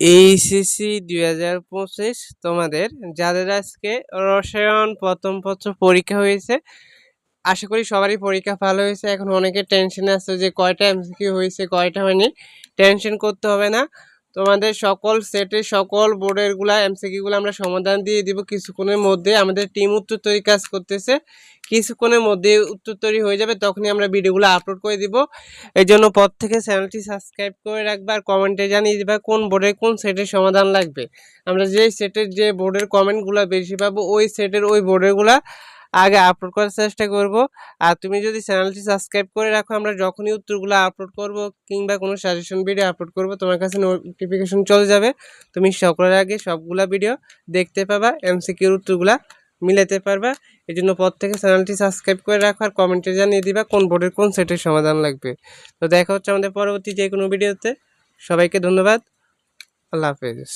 HSC দুই হাজার পঁচিশ, তোমাদের যাদের আজকে রসায়ন প্রথম পত্র পরীক্ষা হয়েছে, আশা করি সবারই পরীক্ষা ভালো হয়েছে। এখন অনেকে টেনশনে আছে যে কয়টা এমসিকিউ হয়েছে, কয়টা হয়নি। টেনশন করতে হবে না। তোমাদের সকল সেটের সকল বোর্ডেরগুলা এমসিকিউগুলো আমরা সমাধান দিয়ে দিব। কিছুক্ষণের মধ্যে আমাদের টিম উত্তর তৈরি কাজ করতেছে। কিছুক্ষণের মধ্যে উত্তর তৈরি হয়ে যাবে, তখনই আমরা ভিডিওগুলো আপলোড করে দিব। এই জন্য পর থেকে চ্যানেলটি সাবস্ক্রাইব করে রাখবে আর কমেন্টে জানিয়ে দিবা কোন বোর্ডের কোন সেটের সমাধান লাগবে। আমরা যেই সেটের যে বোর্ডের কমেন্টগুলো বেশি পাবো, ওই সেটের ওই বোর্ডেরগুলা আগে আপলোড করার চেষ্টা করব। আর তুমি যদি চ্যানেলটি সাবস্ক্রাইব করে রাখো, আমরা যখনই উত্তরগুলো আপলোড করব কিংবা কোনো সাজেশন ভিডিও আপলোড করব, তোমার কাছে নোটিফিকেশন চলে যাবে। তুমি সকলের আগে সবগুলা ভিডিও দেখতে পাবা এমসিকিউর উত্তরগুলা মিলাতে পারবা। এই জন্য পর থেকে চ্যানেলটি সাবস্ক্রাইব করে রাখো আর কমেন্টে জানিয়ে দিবা কোন বোর্ডের কোন সেটের সমাধান লাগবে। তো দেখা হচ্ছে আমাদের পরবর্তী যে কোনো ভিডিওতে সবাইকে ধন্যবাদ। আল্লাহ হাফেজ।